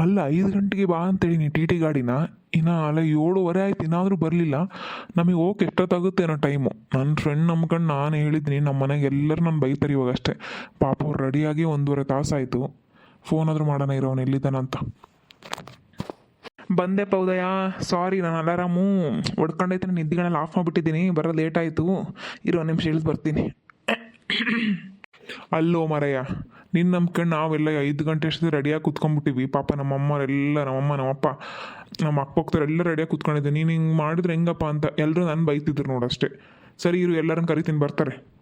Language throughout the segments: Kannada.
ಅಲ್ಲ, ಐದು ಗಂಟೆಗೆ ಬಾ ಅಂತೇಳಿನಿ ಟಿ ಟಿ ಗಾಡಿನ, ಇನ್ನು ಅಲ್ಲ ಏಳುವರೆ ಆಯ್ತು, ಇನ್ನಾದರೂ ಬರಲಿಲ್ಲ. ನಮಗೆ ಹೋಗಕ್ಕೆ ಎಷ್ಟೊತ್ತಾಗುತ್ತೇನೋ ಟೈಮು ನನ್ನ ಫ್ರೆಂಡ್ ನಂಬ್ಕೊಂಡು ನಾನು ಹೇಳಿದ್ದೀನಿ ನಮ್ಮ ಮನೆಗೆ ಎಲ್ಲರೂ ನಾನು ಬೈತಾರೆ ಇವಾಗ ಅಷ್ಟೇ. ಪಾಪ ಅವ್ರು ರೆಡಿಯಾಗಿ ಒಂದೂವರೆ ತಾಸಾಯಿತು ಫೋನ್ ಆದರೂ ಮಾಡೋಣ ಇರೋನು ಎಲ್ಲಿದ್ದಾನಂತ ಬಂದೆ ಪೌದಯ ಸಾರಿ ನಾನು ಅಲಾರಾಮು ಹೊಡ್ಕೊಂಡೈತೆ ನಾನು ನಿದ್ದಿಗಳೆಲ್ಲ ಆಫ್ ಮಾಡಿಬಿಟ್ಟಿದ್ದೀನಿ. ಬರೋ ಲೇಟ್ ಆಯಿತು. ಇರೋ ನಿಮಿಷ ಇಳಿದು ಬರ್ತೀನಿ. ಅಲ್ಲೋ ಮರಯ್ಯ. ನಿನ್ನ ನಂಬ್ಕೊಂಡು ನಾವೆಲ್ಲ ಐದು ಗಂಟೆ ಅಷ್ಟೇ ರೆಡಿಯಾಗಿ ಕುತ್ಕೊಂಡ್ಬಿಟ್ಟಿವಿ ಪಾಪ ನಮ್ಮಮ್ಮರೆಲ್ಲ ನಮ್ಮಮ್ಮ, ನಮ್ಮಪ್ಪ, ನಮ್ಮ ಅಕ್ಕ ಹೋಗ್ತಾರೆ ಎಲ್ಲ ರೆಡಿಯಾಗಿ ಕುತ್ಕೊಂಡಿದ್ದೆ. ನೀನು ಹಿಂಗೆ ಮಾಡಿದ್ರೆ ಹೆಂಗಪ್ಪ ಅಂತ ಎಲ್ಲರೂ ನಾನು ಬೈತಿದ್ರು ನೋಡಷ್ಟೇ ಸರಿ ಇರು, ಎಲ್ಲರನ್ನು ಕರಿತೀನಿ, ಬರ್ತಾರೆ.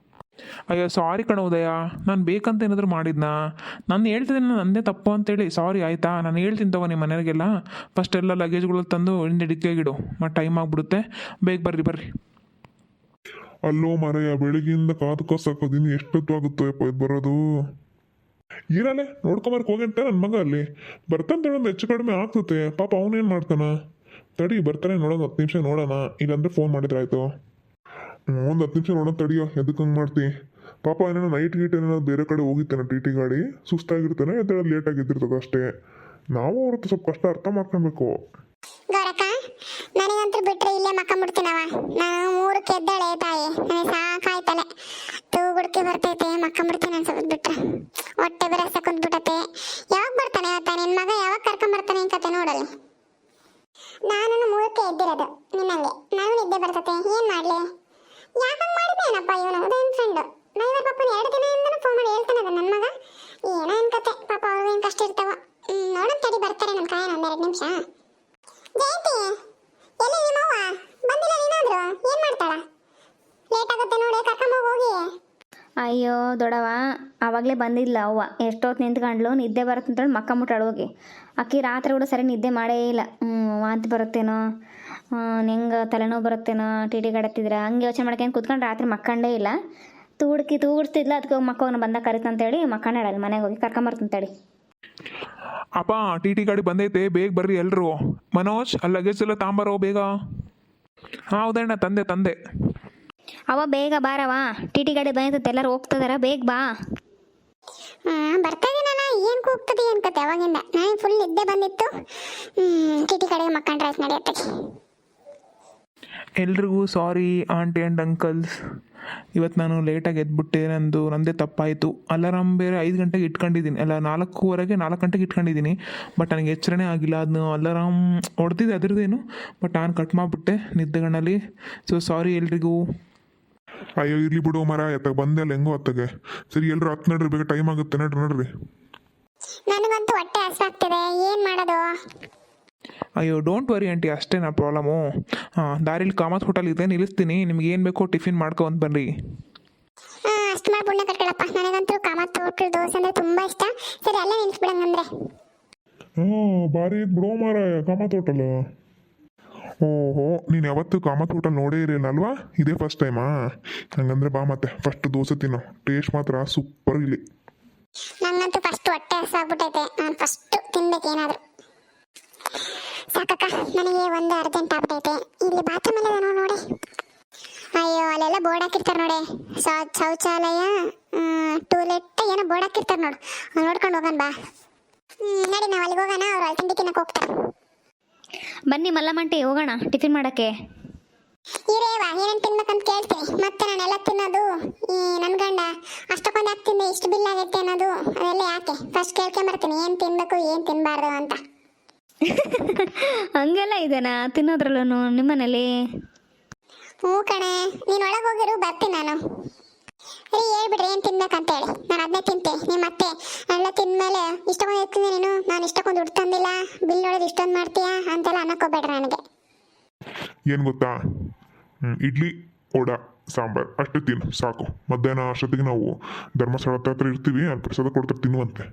ಅಯ್ಯೋ ಸಾರಿ ಕಣ ಉದಯ. ನಾನು ಬೇಕಂತ ಏನಾದರೂ ಮಾಡಿದ್ನಾ? ನಾನು ಹೇಳ್ತಿದ್ದೀನಿ ನಂದೇ ತಪ್ಪು ಅಂತೇಳಿ ಸಾರಿ ಆಯಿತಾ? ನಾನು ಹೇಳ್ತೀನಿ ತಗೋ ನಿಮ್ಮ ಮನೆಯವ್ರಿಗೆಲ್ಲ. ಫಸ್ಟ್ ಎಲ್ಲ ಲಗೇಜ್ಗಳು ತಂದು ಹಿಂದೆ ಡಿಕ್ಕಿಯಾಗಿಡು ಮತ್ತು ಟೈಮ್ ಆಗಿಬಿಡುತ್ತೆ. ಬೇಗ ಬರ್ರಿ ಬರ್ರಿ. ಅಲ್ಲೋ ಮರೆಯ, ಬೆಳಿಗ್ಗೆಯಿಂದ ಕಾದು ಕಸಾಕೋದಿನಿ ಎಷ್ಟೊತ್ತು ಆಗುತ್ತೋ ಇದು ಬರೋದು? ಇರಲ್ಲೇ ನೋಡ್ಕೊಂಬರ್ಕ್ ಹೋಗಂತೆ ನನ್ನ ಮಗ ಅಲ್ಲಿ. ಬರ್ತಾನೆ ತಗೊಂಡು ಹೆಚ್ಚು ಕಡಿಮೆ ಆಗ್ತತೆ. ಪಾಪ ಅವನೇನು ಮಾಡ್ತಾನ? ತಡಿ, ಬರ್ತಾನೆ ನೋಡೋಣ ಹತ್ತು ನಿಮಿಷ ನೋಡೋಣ. ಇಲ್ಲಾಂದ್ರೆ ಫೋನ್ ಮಾಡಿದ್ರೆ ಆಯಿತು ಒಂದು ಹತ್ತು ನಿಮಿಷ ನೋಡೋಣ ತಡಿಯೋ ಎದಕ್ಕೆ ಹಂಗೆ ಮಾಡ್ತಿ? ಪಾಪ ಏನೇನೋ ನೈಟ್ ಗೀಟ್ ಏನೇನೋ ಬೇರೆ ಕಡೆ ಹೋಗಿತ್ತಾನೆ ಟಿ ಟಿ ಗಾಡಿ. ಸುಸ್ತಾಗಿರ್ತಾನೆ ಎದ್ದೇಳೋದು ಲೇಟ್ ಆಗಿದ್ದಿರ್ತದೆ ಅಷ್ಟೇ. ನಾವು ಅವ್ರದ್ದು ಸ್ವಲ್ಪ ಕಷ್ಟ ಅರ್ಥ ಮಾಡ್ಕೊಬೇಕು. ಬಿಟ್ರೆ ಇಲ್ಲೇ ಮಕ್ಕಂಬಿಡ್ತೀನವ ನಾನು ಮೂರು ಕೆದ್ದಾಳೆ ತಾಯಿ. ನನಗೆ ತೂಗುಡ್ಕೆ ಬರ್ತೈತೆ ಮಕ್ಕಂಬಿಡ್ತೀನಿ ಅನ್ಸೋದ್ ಬಿಟ್ರೆ. ಹೊಟ್ಟೆ ಬೇರೆ ಕುಂತ್ಬಿಟ್ಟತೆ ಯಾವಾಗ ಬರ್ತಾನೆ ಆತ? ನಿನ್ ಮಗ ಯಾವಾಗ ಕರ್ಕೊಂಬರ್ತಾನೆ ಅಂತ ಕತೆ ನೋಡಲ್ಲಿ? ನಾನು ಮೂರಕ್ಕೆ ಎದ್ದಿರೋದು ನಿನ್ನಂಗೆ. ನಾನು ನಿದ್ದೆ ಬರ್ತತೆ, ಏನ್ ಮಾಡ್ಲಿ? ಯಾಕಂಗ್ ಮಾಡಿದೇನಪ್ಪ ಇವನು? ಅದೇನ್ ಫ್ರೆಂಡ್ ಡ್ರೈವರ್ ಪಾಪನ ಎರಡು ದಿನದಿಂದನೂ ಫೋನ್ ಮಾಡಿ ಹೇಳ್ತಾನೆ ಅದ ನನ್ನ ಮಗ. ಏನೋ ಏನ್ ಕತೆ. ಪಾಪ ಅವ್ರಿಗೂ ಏನ್ ಕಷ್ಟ ಇರ್ತಾವ. ನೋಡೋಣ ತಡಿ ಬರ್ತಾರೆ ನನ್ನ ಕಾಯನ ಒಂದೆರಡು ನಿಮಿಷ. ಜಯಂತಿ, ಎಲ್ಲಿ ನಿಮ್ಮವ್ವ ಬಂದಿಲ್ಲ ನೀನಾದ್ರು? ಏನ್ ಮಾಡ್ತಾಳ? ಲೇಟ್ ಆಗುತ್ತೆ ನೋಡಿ, ಕರ್ಕೊಂಡ್ ಹೋಗಿ. ಅಯ್ಯೋ ದೊಡವ ಆವಾಗಲೇ ಬಂದಿಲ್ಲ ಅವ್ವ. ಎಷ್ಟೊತ್ತು ನಿಂತ್ಕೊಂಡ್ಲು ನಿದ್ದೆ ಬರುತ್ತೆ ಅಂತೇಳಿ ಮಕ್ಕ ಮುಟ್ಟಾಳು ಹೋಗಿ. ಅಕ್ಕಿ ರಾತ್ರಿ ಕೂಡ ಸರಿ ನಿದ್ದೆ ಮಾಡೇ ಇಲ್ಲ. ವಾಂತಿ ಬರುತ್ತೇನೋ ಹೆಂಗೆ ತಲೆನೋವು ಬರುತ್ತೇನೋ ಟಿ ಟಿ ಕಡತ್ತಿದ್ರ, ಹಂಗೆ ಯೋಚನೆ ಮಾಡ್ಕೊಂಡು ಕುತ್ಕೊಂಡು ರಾತ್ರಿ ಮಕ್ಕಂಡೇ ಇಲ್ಲ. ತೂಡ್ಕಿ ತೂಗಿಡ್ತಿದ್ಲ ಅದಕ್ಕೆ ಹೋಗಿ ಮಕ್ಕವನ್ನ ಬಂದಾಗ ಕರಿತಂತೇಳಿ ಮಕ್ಕಂಡಾಳಲ್ಲ ಮನೆಗೆ ಹೋಗಿ ಕರ್ಕೊಂಬರ್ತಂತೇಳಿ ಅಪ್ಪ ಟಿ ಟಿ ಗಾಡಿ ಬಂದೈತೆ, ಬೇಗ ಬರ್ರಿ ಎಲ್ಲರೂ ಮನೋಜ್ ಅಲ್ಲಿ ಲಗೇಜ್ ಎಲ್ಲ ತಾಂಬರೋ ಬೇಗ. ಹೌದಣ್ಣ ತಂದೆ ತಂದೆ. ಅವ ಬೇಗ ಬಾರವ. ಟಿ ಟಿ ಗಾಡಿ ಬಂದೈತೆ ಎಲ್ಲರೂ ಹೋಗ್ತದಾರ. ಬೇಗ ಬಾ. ಬರ್ತಾ ಏನ್ ಕೂಗ್ತದೆ ಅನ್ಕತ್ತೆ ಅವಾಗಿಂದ? ನನಗೆ ಫುಲ್ ನಿದ್ದೆ ಬಂದಿತ್ತು. ಟಿಟಿ ಕಡೆಗೆ ಮಕ್ಕಂಡ್ರೆ ಆಯ್ತು ನಡೆಯತ್ತೆ ಎಲ್ರಿಗೂ ಸಾರಿ ಆಂಟಿ ಆ್ಯಂಡ್ ಅಂಕಲ್ಸ್ ಇವತ್ತು ನಾನು ಲೇಟಾಗಿ ಎದ್ಬಿಟ್ಟೆ. ನಂದು ನಂದೇ ತಪ್ಪಾಯಿತು. ಅಲಾರಾಮ್ ಬೇರೆ ಐದು ಗಂಟೆಗೆ ಇಟ್ಕೊಂಡಿದ್ದೀನಿ. ಅಲ್ಲ ನಾಲ್ಕೂವರೆಗೆ ನಾಲ್ಕು ಗಂಟೆಗೆ ಇಟ್ಕೊಂಡಿದ್ದೀನಿ. ಬಟ್ ನನಗೆ ಎಚ್ಚರನೇ ಆಗಿಲ್ಲ. ಅದನ್ನು ಅಲಾರಾಮ್ ಹೊಡೆದಿದ್ದೆ ಅದ್ರದ್ದೇನು. ಬಟ್ ನಾನು ಕಟ್ ಮಾಡಿಬಿಟ್ಟೆ ನಿದ್ದೆಗಣ್ಣಲ್ಲಿ. ಸೊ ಸಾರಿ ಎಲ್ರಿಗೂ. ಅಯ್ಯೋ ಇರ್ಲಿ ಬಿಡು ಮರ ಎತ್ತಾಗ ಬಂದೆ ಅಲ್ಲ ಹೆಂಗೋ ಅತ್ತಾಗೆ. ಸರಿ ಎಲ್ರು ಹತ್ತು ನಡ್ರಿ ಬೇಗ ಟೈಮ್ ಆಗುತ್ತೆ ನಡ್ರಿ ನಡ್ರಿ. ನನಗಂತೂ ಹೊಟ್ಟೆ ಹಸ್ವಾಗ್ತಿದೆ ಏನ್ ಮಾಡೋದು? ಅಯ್ಯೋ ಡೋಂಟ್ ವರಿ ಆಂಟಿ ಅಷ್ಟೇನಾ ಪ್ರಾಬ್ಲಮು ಹಾಂ ದಾರಿಲಿ ಕಾಮತ್ ಹೋಟೆಲ್ ಇದೆ ನಿಲ್ಲಿಸ್ತೀನಿ. ನಿಮ್ಗೆ ಏನು ಬೇಕೋ ಟಿಫಿನ್ ಮಾಡ್ಕೊಂತ ಬನ್ರಿ. ಹಾ ಅಷ್ಟು ಮಾಡಿ ಪುಣ್ಯ ಕಟ್ಕೊಳಪ್ಪ. ನನಗಂತೂ ಕಾಮತ್ ಹೋಟ್ಲು ದೋಸೆ ಅಂದ್ರೆ ತುಂಬಾ ಇಷ್ಟ. ಸರಿ ಅಲ್ಲೇ ನಿಲ್ಸ್ಬಿಡಂಗಂದ್ರೆ. ಹಾಂ ಭಾರಿ ಇದ್ ಬಿಡೋ ಮಾರ ಕಾಮತ್ ಹೋಟಲ್ ಓಹೋ ನೀನು ಯಾವತ್ತೂ ಕಾಮತ್ ಹೋಟೆಲ್ ನೋಡೇ ಇರಲಿಲ್ಲ ಅಲ್ವಾ ಇದೇ ಫಸ್ಟ್ ಟೈಮಾ ಹಂಗಂದ್ರೆ ಬಾ ಮತ್ತೆ ಫಸ್ಟ್ ದೋಸೆ ತಿನ್ನೋ. ಟೇಸ್ಟ್ ಮಾತ್ರ ಸೂಪರ್ ಇಲ್ಲಿ. ನಂಗಂತೂ ಫಸ್ಟ್ ಹೊಟ್ಟೆ ಹಸಾಗ್ಬಿಟ್ಟೈತೆ ನಾನು ಫಸ್ಟ್ ತಿನ್ಬೇಕು ಏನಾದ್ರು. ಸಾಕಕ್ಕ ನನಗೆ ಒಂದು ಅರ್ಜೆಂಟ್ ಆಗ್ಬಿಟ್ಟೈತೆ ಇಲ್ಲಿ ಬಾತ್ರೂಮ್ ಎಲ್ಲ ನಾನು ನೋಡಿ. ಅಯ್ಯೋ ಅಲ್ಲೆಲ್ಲ ಬೋರ್ಡ್ ಹಾಕಿರ್ತಾರೆ ನೋಡಿ. ಶೌಚಾಲಯ ಟೂಲೆಟ್ ಏನೋ ಬೋರ್ಡ್ ಹಾಕಿರ್ತಾರೆ ನೋಡು. ನೋಡ್ಕೊಂಡು ಹೋಗೋಣ ಬಾ. ಹ್ಮ್, ನಡಿ ನಾವು ಅಲ್ಲಿಗೆ ಹೋಗೋಣ. ಅವ್ರು ಅಲ್ಲಿ ತಿಂಡಿ ತಿನ್ನಕ್ಕೆ ಹೋಗ್ತಾರೆ. ಬನ್ನಿ ಮಲ್ಲಮಂಟಿ ಹೋಗೋಣ ಟಿಫಿನ್ ಮಾಡೋಕ್ಕೆ. ಇರೇವ ಏನೇನು ತಿನ್ಬೇಕಂತ ಕೇಳ್ತೀನಿ ಮತ್ತೆ ನಾನೆಲ್ಲ ತಿನ್ನೋದು ಈ ನನ್ನ ಗಂಡ ಅಷ್ಟಕ್ಕೊಂದು ಯಾಕೆ ತಿಂದೆ? ಇಷ್ಟು ಬಿಲ್ ಆಗೈತೆ ಅನ್ನೋದು ಅದೆಲ್ಲ ಯಾಕೆ? ಫಸ್ಟ್ ಕೇಳ್ಕೊಂಬರ್ತೀನಿ ಏನು ತಿನ್ಬೇಕು ಏನು ತಿನ್ನಬಾರ್ದು ಅಂತ. ಹಂಗೆಲ್ಲ ಇದೆನಾ ತಿನ್ನೋದ್ರಲ್ಲೂ ನಿಮ್ಮನೇಲಿ? ಹ್ಞೂ ಕಣೆ ನೀನು ಒಳಗೆ ಹೋಗಿರು ಬರ್ತೀನಿ ನಾನು. ರೀ ಹೇಳ್ಬಿಡ್ರಿ ಏನು ತಿನ್ಬೇಕಂತ ಹೇಳಿ ನಾನು ಅದನ್ನೇ ತಿಂತೆ. ನಿಮ್ಮ ಮತ್ತೆ ಎಲ್ಲ ತಿಂದ್ಮೇಲೆ ಇಷ್ಟೊಂದು ಎತ್ತಿಂದೆ ನೀನು. ನಾನು ಇಷ್ಟಕ್ಕೊಂದು ದುಡ್ಡು ತಂದಿಲ್ಲ. ಬಿಲ್ ನೋಡೋದು ಇಷ್ಟೊಂದು ಮಾಡ್ತೀಯಾ ಅಂತೆಲ್ಲ ಅನ್ನಕ್ಕೋಬೇಡ್ರಿ ನನಗೆ. ಏನು ಗೊತ್ತಾ? ಇಡ್ಲಿ ವಡ ಸಾಂಬಾರ್. ಅಷ್ಟೇ ತಿನ್ನು ಸಾಕು. ಮಧ್ಯಾಹ್ನ ಅಷ್ಟೊತ್ತಿಗೆ ನಾವು ಧರ್ಮಸ್ಥಳ ಹತ್ರ ಇರ್ತೀವಿ. ಅಲ್ಲಿ ಪ್ರಸಾದ ಕೊಡ್ತಾರೆ ತಿನ್ನುವಂತೆ.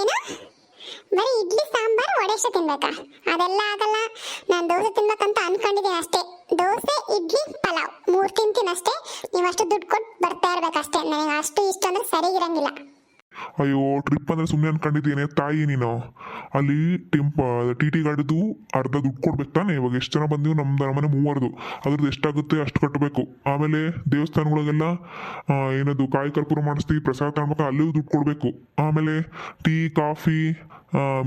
ಏನು? ಬರೀ ಇಡ್ಲಿ, ಸಾಂಬಾರ್ ವಡೆಷ್ಟ ತಿನ್ಬೇಕಾ? ಅದೆಲ್ಲ ಆಗಲ್ಲ. ನಾನು ದೋಸೆ ತಿನ್ಬೇಕಂತ ಅನ್ಕೊಂಡಿದ್ದೀನಿ ಅಷ್ಟೇ. ದೋಸೆ, ಇಡ್ಲಿ, ಪಲಾವ್. ಮೂರು ತಿಂತೀನಿ ಅಷ್ಟೇ ನೀವು ಅಷ್ಟು ದುಡ್ಡು ಕೊಟ್ಟು ಬರ್ತಾ ಇರ್ಬೇಕಷ್ಟೇ. ನನಗೆ ಅಷ್ಟು ಇಷ್ಟ ಅಂದ್ರೆ ಸರಿಗಿರಂಗಿಲ್ಲ ಅಯ್ಯೋ ಟ್ರಿಪ್ ಅಂದ್ರೆ ಸುಮ್ಮನೆ ಅನ್ಕೊಂಡಿದ್ದೇನೆ ತಾಯಿ ನೀನು. ಅಲ್ಲಿ ಟೆಂಪ ಟಿ ಟಿ ಗಾಡಿದು ಅರ್ಧ ದುಡ್ಡು ಕೊಡ್ಬೇಕು ತಾನೆ. ಇವಾಗ ಎಷ್ಟು ಜನ ಬಂದಿವು? ನಮ್ದು ಮನೆ ಮೂವರದು. ಅದ್ರದ್ದು ಎಷ್ಟಾಗುತ್ತೆ? ಅಷ್ಟು ಕಟ್ಟಬೇಕು ಆಮೇಲೆ ದೇವಸ್ಥಾನಗಳಿಗೆಲ್ಲ ಏನದು, ಕಾಯಿ ಕರ್ಪೂರ ಮಾಡಿಸ್ತೀವಿ, ಪ್ರಸಾದ ತಗೊಳ್ಬೇಕು ಅಲ್ಲಿಯೂ ದುಡ್ಡು ಕೊಡಬೇಕು. ಆಮೇಲೆ ಟೀ, ಕಾಫಿ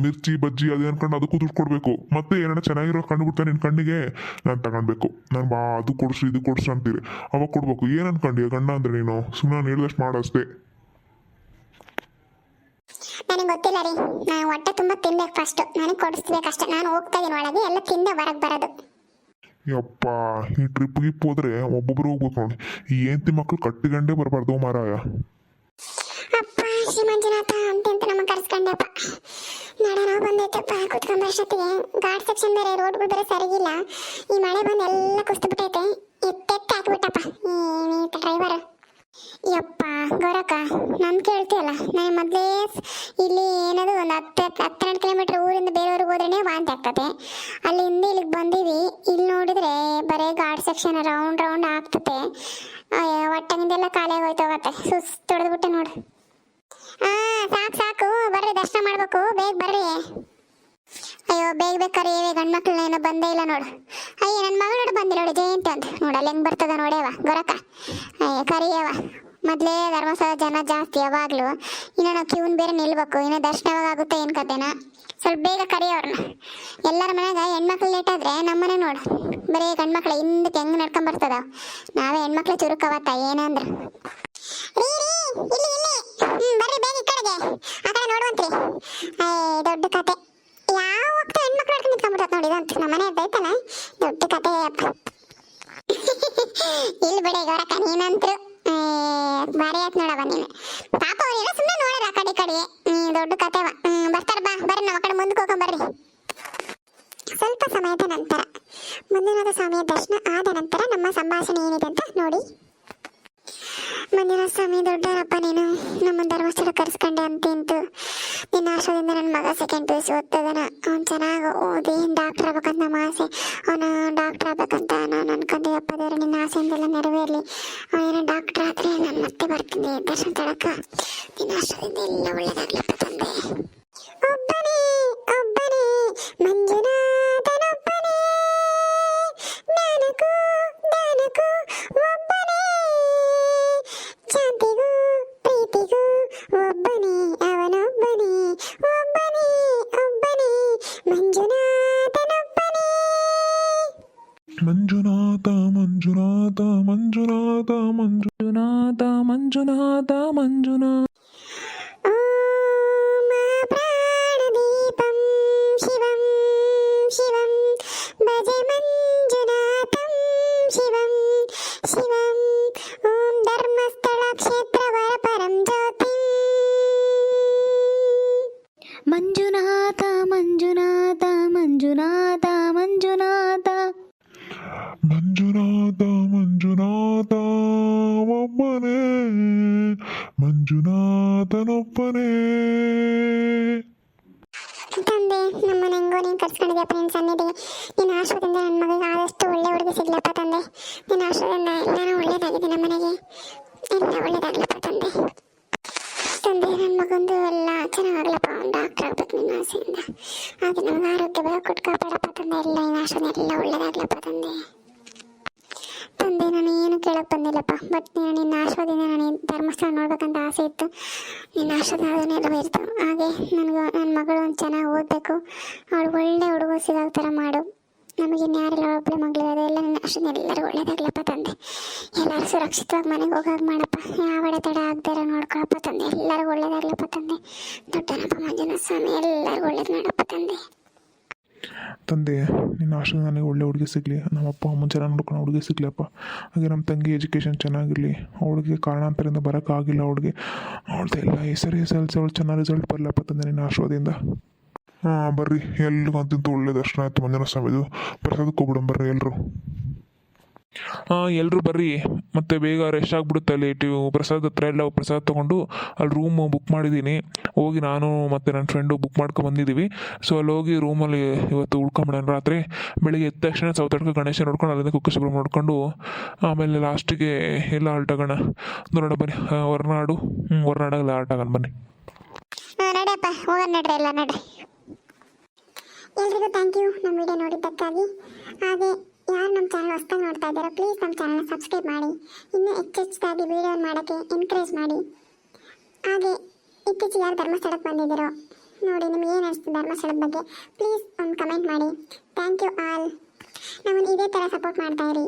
ಮಿರ್ಚಿ, ಬಜ್ಜಿ, ಅದೇ ಅನ್ಕೊಂಡು ಅದಕ್ಕೂ ದುಡ್ಡು ಕೊಡಬೇಕು. ಮತ್ತೆ ಏನಾರ ಚೆನ್ನಾಗಿರೋ ಕಂಡು ನಿನ್ ನಿನ್ನ ಕಣ್ಣಿಗೆ? ನಾನು ತಗೊಳ್ಬೇಕು ನಾನು ಬಾ, ಅದು ಕೊಡಿಸ್ರಿ ಇದು ಕೊಡಿಸ್ರಿ ಅಂತೀರಿ. ಅವಾಗ ಕೊಡ್ಬೇಕು. ಏನು ಅನ್ಕೊಂಡಿ ಗಂಡ ಅಂದ್ರೆ ನೀನು? ಸುಮ್ಮನೆ ನಾನು ಹೇಳಿದಷ್ಟು ನನಗೆ ಗೊತ್ತಿಲ್ಲ ರೀ. ನಾನು ಹೊಟ್ಟೆ ತುಂಬ ತಿನ್ಬೇಕು ಫಸ್ಟ್ ನನಗೆ ಕೊಡಿಸ್ಬೇಕಷ್ಟೆ ನಾನು ಹೋಗ್ತಾ ಇದೀನಿ ಒಳಗೆ. ಎಲ್ಲ ತಿಂದೆ ಹೊರಗೆ ಬರೋದು. ಯಪ್ಪ ಈ ಟ್ರಿಪ್ ಗಿಪ್ ಹೋದ್ರೆ ಒಬ್ಬೊಬ್ರು ಹೋಗ್ಬೇಕು ನೋಡಿ. ಈ ಹೆಂಡತಿ ಮಕ್ಕಳು ಕಟ್ಟಿಗಂಡೇ ಬರಬಾರ್ದು ಮಾರಾಯ. ಅಪ್ಪ ಶ್ರೀ ಮಂಜುನಾಥ ಅಂತ ಅಂತ ನಮ್ಮ ಕರ್ಸ್ಕೊಂಡೆಪ್ಪ. ನಾಳೆ ನಾವು ಬಂದೈತಪ್ಪ ಕುತ್ಕೊಂಡ್ ಅಷ್ಟೊತ್ತಿಗೆ ಘಾಟ್ ಸೆಕ್ಷನ್ ಬೇರೆ ರೋಡ್ಗಳು ಬೇರೆ ಸರಿಗಿಲ್ಲ. ಈ ಮಳೆ ಬಂದು ಎಲ್ಲ ಕುಸ್ತು ಬಿಟ್ಟೈತೆ. ಎತ್ತೆತ್ತೆ ಹಾಕ್ಬಿಟ್ಟಪ್ಪ. ಈ ಡ್ರೈವರ್ ಯಪ್ಪ ಗೊರಕ ನನ್ ಕೇಳ್ತೀಯಲ್ಲ, ನಾನು ಮೊದಲೇ ಇಲ್ಲಿ ಏನದು ಒಂದು ಹತ್ತು ಹತ್ತೆರಡು ಕಿಲೋಮೀಟರ್ ಊರಿಂದ ಬೇರೆಯವ್ರಿಗೆ ಹೋದ್ರೇನೆ ವಾಂತಿ ಆಗ್ತದೆ. ಅಲ್ಲಿಂದ ಇಲ್ಲಿಗೆ ಬಂದೀವಿ ಇಲ್ಲಿ ನೋಡಿದ್ರೆ ಬರೀ ಗಾಡ್ ಸೆಕ್ಷನ್ ರೌಂಡ್ ರೌಂಡ್ ಆಗ್ತದೆ. ಹೊಟ್ಟೆಗಿಂದೆಲ್ಲ ಖಾಲಿ ಆಗೋಯ್ತೋಗತ್ತೆ ಸುಸ್ ತೊಡೆದ್ಬಿಟ್ಟೆ ನೋಡು. ಹಾಂ ಸಾಕು ಸಾಕು, ಬರ್ರಿ, ದರ್ಶನ ಮಾಡಬೇಕು, ಬೇಗ ಬರ್ರಿ. ಅಯ್ಯೋ, ಬೇಗ ಬೇಕಾದ್ರೆ ಏವೇ ಗಂಡು ಮಕ್ಕಳನ್ನ ಏನೋ ಬಂದೇ ಇಲ್ಲ ನೋಡು. ಅಯ್ಯ ನನ್ನ ಮಗಳು ನೋಡು ಬಂದಿಲ್ಲ ನೋಡಿ, ಜಯಂತಿ ಅಂತ. ನೋಡಲ್ಲ ಹೆಂಗೆ ಬರ್ತದ ನೋಡೇವ ಗೊರಕ. ಅಯ್ಯ ಕರಿಯವ ಮೊದಲೇ ಧರ್ಮಸ್ಥಳ ಜನ ಜಾಸ್ತಿ ಯಾವಾಗಲೂ, ಇನ್ನು ನಾವು ಕ್ಯೂನ್ ಬೇರೆ ನಿಲ್ಬೇಕು, ಇನ್ನು ದರ್ಶನ ಯಾವಾಗ ಆಗುತ್ತೆ ಏನು ಕತೆನ ಸ್ವಲ್ಪ ಬೇಗ ಕರಿಯವ್ರನ್ನ ಎಲ್ಲರ ಮನೆಯಾಗ ಹೆಣ್ಮಕ್ಳು ಲೇಟ್ ಆದ್ರೆ ನಮ್ಮನೆ ನೋಡು. ಬರೀ ಗಂಡ್ಮಕ್ಳು ಹಿಂದಕ್ಕೆ ಹೆಂಗೆ ನಡ್ಕೊಂಡ್ ಬರ್ತದ. ನಾವೇ ಹೆಣ್ಮಕ್ಳು ಚುರುಕವತ್ತ, ಏನಂದ್ರೆ. ಇಲ್ಲಿ ಇಲ್ಲಿ. ಬರ್ರಿ, ಬೇಗ ಈ ಕಡೆಗೆ. ಆ ಕಡೆ ನೋಡುವಂತ್ರಿ. ದೊಡ್ಡ ಕತೆ. ಯಾವ ಹೋಗ್ತಾ ಹೆಣ್ಮಕ್ಳು ಹಿಡ್ಕೊಂಡು ನಿಂತ್ಕೊಂಡ್ಬಿಡತ್ ನೋಡಿ ಇದಂತ. ನಮ್ಮ ಮನೆ ಐತಲ್ಲ? ದೊಡ್ಡ ಕತೆ ಇಲ್ಲ ಬಿಡಿ ಗೌರಕ್ಕ ನೀನಂತ್ರು. ಬಾರಿ ಆಯ್ತು ನೋಡವ ನೀನು. ಪಾಪ ಅವ್ರೇನೋ ಸುಮ್ಮನೆ ನೋಡ್ಯಾರ ಆ ಕಡೆ ಕಡೆ. ದೊಡ್ಡ ಕತೆವ ಬರ್ತಾರ ಬಾ, ಬರ್ರಿ ಆ ಕಡೆ ಮುಂದಕ್ಕೆ ಬರ್ರಿ. ಸ್ವಲ್ಪ ಸಮಯದ ನಂತರ ಮಂಜುನಾಥ ಸ್ವಾಮಿಯ ದರ್ಶನ ಆದ ನಂತರ ನಮ್ಮ ಸಂಭಾಷಣೆ ಏನಿದೆ ಅಂತ ನೋಡಿ. ಮಂಜುನಾಥ ಸ್ವಾಮಿ ದೊಡ್ಡವರಪ್ಪ ನೀನು. ನಮ್ಮ ಧರ್ಮಸ್ಥಳ ಕರೆಸ್ಕೊಂಡೆ ಅಂತ ಇಂತು ನಿನ್ನ ಆಶ್ರದಿಂದ ನನ್ನ ಮಗ ಸೆಕೆಂಡ್ ಪಿ ಯು ಸಿ ಓದ್ತದನ ಅವ್ನು ಚೆನ್ನಾಗಿ ಓದಿ ಡಾಕ್ಟರ್ ಆಗ್ಬೇಕಂತ ನಮ್ಮ ಆಸೆ. ಅವನು ಡಾಕ್ಟರ್ ಆಗ್ಬೇಕಂತ ನಾನು ಅನ್ಕೊಂಡೆ. ಅಪ್ಪ ದೇವ್ರೆ, ನಿನ್ನ ಆಸೆಯಿಂದೆಲ್ಲ ನೆರವೇರಲಿ. ಅವನೇನು ಡಾಕ್ಟರ್ ಆದರೆ ನಾನು ಮತ್ತೆ ಬರ್ತೀನಿ. ದರ್ಶನ ತಡಕ ನಿನ್ನ ಆಶ್ರದಿಂದ ಎಲ್ಲ ಒಳ್ಳೇದಾಗ್ಲಪ್ಪ ತಂದೆ. ಒಬ್ಬನೇ ಒಬ್ಬನೇ. ಮಂಜುನಾಥನೊಬ್ಬನೇ ಮಂಜುನಾಥ ಮಂಜುನಾಥ ಮಂಜುನಾಥ ಮಂಜುನಾಥ ಮಂಜುನಾಥ ಮಂಜುನಾಥನೊಬ್ಬನೇ. ತಂದೆ, ನಮ್ಮನ್ನ ಹೆಂಗೋ ನೀನು ಕರ್ಸ್ಕೊಂಡಿದ್ಯಪ್ಪ ನಿನ್ನ ಸನ್ನಿಧಿಗೆ ನಿನ್ನ ಆಶ್ರದಿಂದ ನನ್ನ ಮಗಳಿಗೆ ಆದಷ್ಟು ಒಳ್ಳೆ ಹುಡುಗಿ ಸಿಗ್ಲಪ್ಪ ತಂದೆ. ನಿನ್ನ ಆಶ್ರದಿಂದ ಎಲ್ಲಾನು ಒಳ್ಳೇದಾಗಿದೆ ನಮ್ಮ ಮನೆಗೆ. ಎಲ್ಲ ಒಳ್ಳೇದಾಗ್ಲಪ್ಪ ತಂದೆ. ತಂದೆ ನನ್ನ ಮಗಂದು ಎಲ್ಲ ಚೆನ್ನಾಗಾಗ್ಲಪ್ಪ ಅವ್ನು ಡಾಕ್ಟರ್ ಆಗ್ಬೇಕು ನಿನ್ನ ಆಸೆಯಿಂದ. ಅದು ನಮ್ಗೆ ಆರೋಗ್ಯ ಬರೋ ಕೊಟ್ಟು ತಂದೆ. ಎಲ್ಲ ನಿನ್ನ ಆಶ್ರದಿಂದ ಎಲ್ಲ ಒಳ್ಳೇದಾಗ್ಲಪ್ಪ ತಂದೆ. ತಂದೆ ನಾನು ಏನು ಕೇಳಕ್ಕೆ ಬಂದಿಲ್ಲಪ್ಪ. ಬಟ್ ನೀನು ನಿನ್ನ ಆಶ್ರದಿಂದ ನಾನು ಧರ್ಮಸ್ಥಳ ನೋಡ್ಬೇಕಂತ ಆಸೆ ಇತ್ತು. ನಿನ್ನ ಆಶ್ರದ ಇರ್ತು ಹಾಗೆ ನನಗೆ ನನ್ನ ಮಗಳು ಒಂದು ಚೆನ್ನಾಗಿ ಓದಬೇಕು. ಅವಳು ಒಳ್ಳೆ ಹುಡುಗ ಸಿಗೋ ಥರ ಮಾಡು. ನಮಗೆ ಇನ್ಯಾರೆಲ್ಲ ಒಬ್ಬಳೆ ಮಗಳು ಅದೆಲ್ಲ ನಿನ್ನ ಆಶ್ರದ ಎಲ್ಲರೂ ಒಳ್ಳೇದಾಗ್ಲಪ್ಪ ತಂದೆ. ಎಲ್ಲರೂ ಸುರಕ್ಷಿತವಾಗಿ ಮನೆಗೆ ಹೋಗಾಗ ಮಾಡಪ್ಪ. ಯಾವ ತಡ ಆಗದಾರ ನೋಡ್ಕೊಳಪ್ಪ ತಂದೆ. ಎಲ್ಲರಿಗೂ ಒಳ್ಳೇದಾಗ್ಲಪ್ಪ ತಂದೆ. ದೊಡ್ಡನಪ್ಪ ಮಂಜುನಾಥ ಸ್ವಾಮಿ, ಎಲ್ಲರಿಗೂ ಒಳ್ಳೇದು ಮಾಡಪ್ಪ ತಂದೆ. ತಂದೆ, ನಿನ್ನ ಆಶ್ರಮ ನನಗೆ ಒಳ್ಳೆ ಹುಡುಗಿ ಸಿಗಲಿ. ನಮ್ಮ ಅಪ್ಪ ಅಮ್ಮ ಚೆನ್ನಾಗಿ ನೋಡ್ಕೊಂಡು ಹುಡುಗಿ ಸಿಗ್ಲಪ್ಪ ಹಾಗೆ ನಮ್ಮ ತಂಗಿ ಎಜುಕೇಷನ್ ಚೆನ್ನಾಗಿರಲಿ. ಅವಳಿಗೆ ಕಾರಣಾಂತರದಿಂದ ಬರೋಕ್ಕಾಗಿಲ್ಲ ಅವಳಿಗೆ. ಅವಳದ್ದು ಎಲ್ಲ ಹೆಸರು ಸಿ ಅವಳು ಚೆನ್ನಾಗಿ ರಿಸಲ್ಟ್ ಬರಲಪ್ಪ ತಂದೆ ನಿನ್ನ ಆಶ್ರಮದಿಂದ. ಹಾಂ, ಬರ್ರಿ. ಎಲ್ರಿಗೂ ಅಂತಿದ್ದು ಒಳ್ಳೆ ದರ್ಶನ ಆಯಿತು ಮಂಜುನಾಥ ಸ್ವಾಮಿದು. ಪ್ರಸಾದಕ್ಕೆ ಹೋಗ್ಬಿಡೋಣ ಬರ್ರಿ ಎಲ್ಲರೂ ಹಾಂ ಎಲ್ಲರೂ ಬರ್ರಿ. ಮತ್ತೆ ಬೇಗ ರೆಸ್ಟ್ ಆಗಿಬಿಡುತ್ತೆ ಅಲ್ಲಿ ಟಿ ಪ್ರಸಾದ್ ಹತ್ರ ಎಲ್ಲ ಪ್ರಸಾದ್ ತೊಗೊಂಡು ಅಲ್ಲಿ ರೂಮ್ ಬುಕ್ ಮಾಡಿದ್ದೀನಿ. ಹೋಗಿ ನಾನು ಮತ್ತು ನನ್ನ ಫ್ರೆಂಡು ಬುಕ್ ಮಾಡ್ಕೊಂಡು ಬಂದಿದ್ದೀವಿ. ಸೊ ಅಲ್ಲಿ ಹೋಗಿ ರೂಮಲ್ಲಿ ಇವತ್ತು ಉಳ್ಕೊಂಬಿಡೋಣ ರಾತ್ರಿ. ಬೆಳಿಗ್ಗೆ ಎದ್ದ ತಕ್ಷಣ ಸೌತಡ್ಕ ಗಣೇಶ ನೋಡ್ಕೊಂಡು ಅಲ್ಲಿಂದ ಕುಕ್ಕೆ ಸುಬ್ರಹ್ಮಣ್ಯ ನೋಡ್ಕೊಂಡು ಆಮೇಲೆ ಲಾಸ್ಟಿಗೆ ಎಲ್ಲ ಹೊರಟಾಗೋಣ ನೋಡೋಣ ಬನ್ನಿ. ಹೊರನಾಡು. ಹ್ಞೂ ಹೊರನಾಡಲ್ಲ ಬನ್ನಿ. ಎಲ್ಲ ನಡ್ರಿ ಎಲ್ರಿಗೂ ಥ್ಯಾಂಕ್ ಯು ನಮ್ಮ ವಿಡಿಯೋ ನೋಡಿದ್ದಕ್ಕಾಗಿ. ಹಾಗೆ ಚಾನಲ್ ಹೊಸ್ದಾಗಿ ನೋಡ್ತಾ ಇದ್ದೀರಾ ಪ್ಲೀಸ್ ನಮ್ಮ ಚಾನಲ್ನ ಸಬ್ಸ್ಕ್ರೈಬ್ ಮಾಡಿ. ಇನ್ನೂ ಹೆಚ್ಚೆಚ್ಚಾಗಿ ವಿಡಿಯೋ ಮಾಡೋಕ್ಕೆ ಎನ್ಕರೇಜ್ ಮಾಡಿ. ಹಾಗೆ ಇತ್ತೀಚೆಗೆ ಯಾರು ಧರ್ಮಸ್ಥಳಕ್ಕೆ ಬಂದಿದ್ದೀರೋ, ನೋಡಿ ನಿಮ್ಗೆ ಏನು ಅನಿಸ್ತು ಧರ್ಮಸ್ಥಳದ ಬಗ್ಗೆ ಪ್ಲೀಸ್ ಒಂದು ಕಮೆಂಟ್ ಮಾಡಿ. ಥ್ಯಾಂಕ್ ಯು ಆಲ್ ನಮ್ಮನ್ನು ಇದೇ ಥರ ಸಪೋರ್ಟ್ ಮಾಡ್ತಾ ಇರಿ.